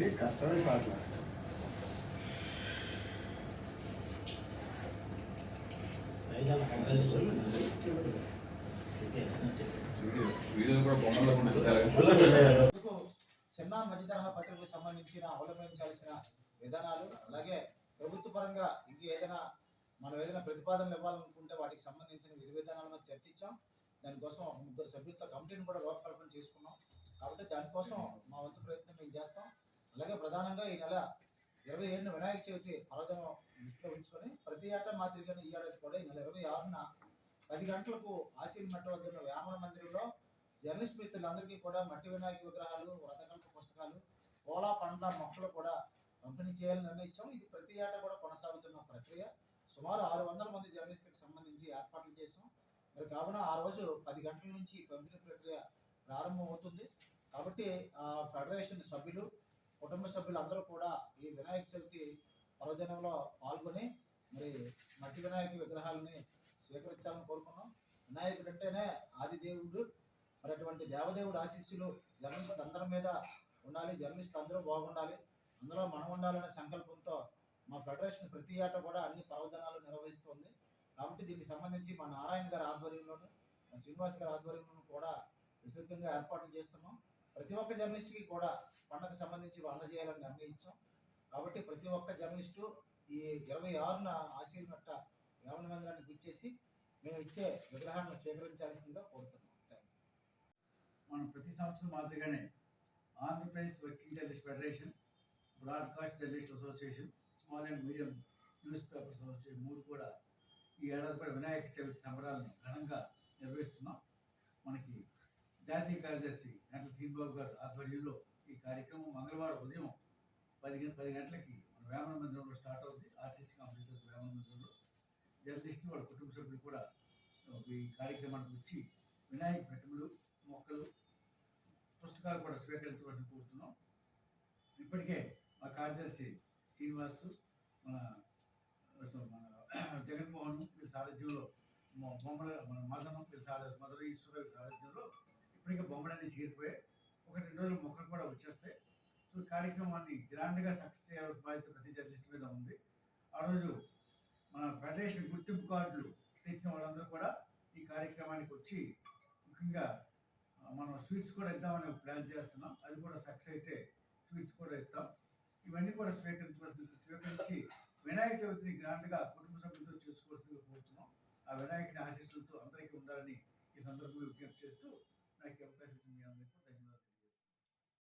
అది కష్టమే పాటలు చిన్న మధ్య తరహా పత్రికలకు సంబంధించిన అవలంబించాల్సిన విధానాలు అలాగే ప్రభుత్వ పరంగా ఇంక ఏదైనా మనం ఏదైనా ప్రతిపాదనలు ఇవ్వాలనుకుంటే వాటికి సంబంధించిన విధి విధానాలను చర్చించాం. దానికోసం ముగ్గురు సభ్యులతో కమిటీని కూడా రూపకల్పన చేసుకున్నాం. కాబట్టి దానికోసం మా వంతు ప్రయత్నం మేము చేస్తాం. అలాగే ప్రధానంగా ఈ నెల ఇరవై ఏడున వినాయక చవితి పర్వదినం దృష్టిలో ఉంచుకొని ప్రతి ఏటా మాదిరిగానే ఈ ఏడాది కూడా ఈ నెల ఇరవై ఆరున పది గంటలకు ఆశీన్ మెట్ట వద్ద ఉన్న వేమన మందిరంలో జర్నలిస్ట్ మిత్రులందరికీ కూడా మట్టి వినాయక విగ్రహాలు వ్రతకల్ప పుస్తకాలు పూలా పండ్ల మొక్కలు కూడా పంపిణీ చేయాలని నిర్ణయించాం. ఇది ప్రతి ఏటా కూడా కొనసాగుతున్న ప్రక్రియ. సుమారు ఆరు వందల మంది జర్నలిస్టులకు సంబంధించి ఏర్పాట్లు చేసాం మరి కావున ఆ రోజు పది గంటల నుంచి పంపిణీ ప్రక్రియ ప్రారంభం అవుతుంది కాబట్టి ఫెడరేషన్ సభ్యులు కుటుంబ సభ్యులందరూ కూడా ఈ వినాయక చవితి పర్వదినంలో పాల్గొని మరి మట్టి వినాయక విగ్రహాలని స్వీకరించాలని కోరుకున్నాం. వినాయకుడు అంటేనే ఆది దేవుడు. మరి అటువంటి దేవదేవుడు ఆశీస్సులు జర్నలిస్ట్ అందరి మీద ఉండాలి జర్నలిస్ట్ అందరూ బాగుండాలి. అందులో మనం ఉండాలనే సంకల్పంతో మా ఫెడరేషన్ ప్రతి ఏటా కూడా అన్ని పర్వదినాలు నిర్వహిస్తుంది. కాబట్టి దీనికి సంబంధించి మా నారాయణ గారి ఆధ్వర్యంలోను మా శ్రీనివాస్ గారి ఆధ్వర్యంలోను కూడా విస్తృతంగా ఏర్పాట్లు చేస్తున్నాం. ప్రతి ఒక్క జర్నలిస్ట్కి కూడా పండగకు సంబంధించి అందజేయాలని నిర్ణయించాం. కాబట్టి ప్రతి ఒక్క జర్నలిస్టు ఈ ఇరవై ఆరున ఆశీర్మట్ట వేమన మందిరానికి ఇచ్చేసి మేము ఇచ్చే విగ్రహాన్ని స్వీకరించాల్సిందిగా కోరుతున్నాం. మనం ప్రతి సంవత్సరం మాదిరిగానే Andhra Pradesh working journalist federation broadcast journalist association small and medium newspapers association మూడు కూడా ఈ ఏడాది కూడా వినాయక చవితి సంబరాలను ఘనంగా నిర్వహిస్తున్నాం. మనకి జాతీయ కార్యదర్శి ఆధ్వర్యంలో ఈ కార్యక్రమం మంగళవారం ఉదయం పది గంట పది గంటలకి మన వేమన మందిరంలో స్టార్ట్ అవుతుంది ఆర్టీసీ కాంప్లెక్స్ వేమన మందిరంలో. జర్నలిస్టులు వాళ్ళ కుటుంబ సభ్యులు కూడా ఈ కార్యక్రమానికి వచ్చి వినాయక ప్రతిమలు మొక్కలు పుస్తకాలు కూడా స్వీకరించవలసి కోరుతున్నాం. ఇప్పటికే మా కార్యదర్శి శ్రీనివాస్ మన మన జగన్మోహన్ వీళ్ళ సారథ్యంలో బొమ్మల మన మదనం వీళ్ళ సారథ్యం మధుర ఈశ్వర సారథ్యంలో ఇప్పటికే బొమ్మలన్నీ చేరిపోయాయి. ఒక రెండు రోజులు మొక్కలు కూడా వచ్చేస్తాయి సో కార్యక్రమాన్ని గ్రాండ్గా సక్సెస్ చేయాల్సిన బాధ్యత ప్రతి జర్నలిస్ట్ మీద ఉంది. ఆ రోజు మన ఫెడరేషన్ గుర్తింపు కార్డులు తెచ్చిన వాళ్ళందరూ కూడా ఈ కార్యక్రమానికి వచ్చి ముఖ్యంగా మనం స్వీట్స్ కూడా ఇద్దామని ప్లాన్ చేస్తున్నాం. అది కూడా సక్సెస్ అయితే స్వీట్స్ కూడా ఇస్తాం. ఇవన్నీ కూడా స్వీకరించవలసి స్వీకరించి వినాయక చవితిని గ్రాండ్గా కుటుంబ సభ్యులతో చేసుకోవాల్సిందిగా కోరుతున్నాం. ఆ వినాయకుని ఆశీస్సులతో అందరికీ ఉండాలని ఈ సందర్భంగా విజ్ఞప్తి చేస్తూ నాకు అవకాశం ధన్యవాదాలు.